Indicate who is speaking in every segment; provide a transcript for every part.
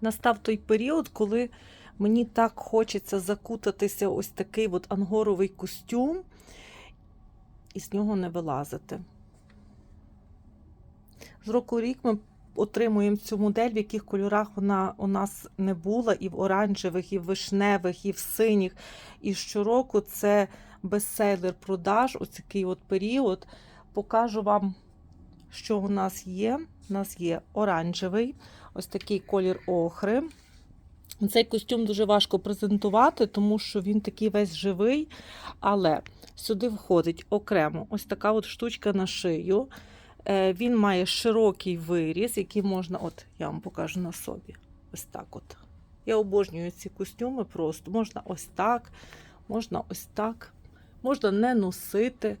Speaker 1: настав той період, коли мені так хочеться закутатися ось такий от ангоровий костюм і з нього не вилазити. З року рік ми отримуємо цю модель, в яких кольорах вона у нас не була, і в оранжевих, і в вишневих, і в синіх. І щороку це бестселер продаж, ось такий от період. Покажу вам, що у нас є. У нас є оранжевий, ось такий колір охри. Цей костюм дуже важко презентувати, тому що він такий весь живий. Але сюди входить окремо ось така от штучка на шию. Е, Він має широкий виріз, який можна, от я вам покажу на собі. Ось так от. Я обожнюю ці костюми просто. Можна ось так, можна ось так, можна не носити.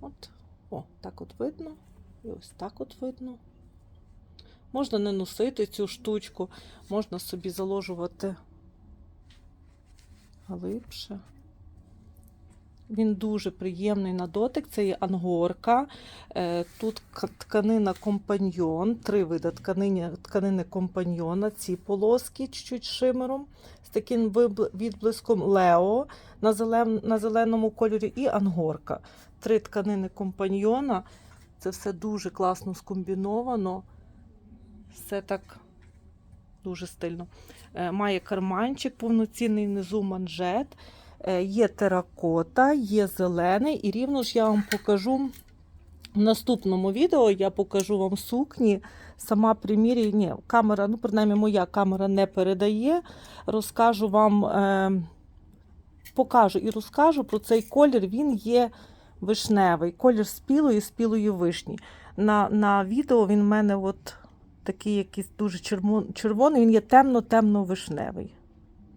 Speaker 1: От, о, так от видно. І ось так от видно. Можна не носити цю штучку, можна собі заложувати глибше. Він дуже приємний на дотик. Це є ангорка. Е, Тут тканина компаньйон, три види тканини, тканини компаньйона, ці полоски чуть-чуть шимером, з таким відблиском Лео на, на зеленому кольорі і ангорка. Три тканини компаньйона. Це все дуже класно скомбіновано. Все так дуже стильно. Е, Має карманчик повноцінний внизу манжет. Е, Є теракота, є зелений, і рівно ж я вам покажу в наступному відео. Я покажу вам сукні. Сама примірі, ні, камера, ну, принаймні, моя камера не передає. Розкажу вам, е, покажу і розкажу про цей колір. Він є вишневий, колір спілої, спілої вишні. На, на відео він в мене от такий якийсь дуже червон- червоний, він є темно-темно-вишневий.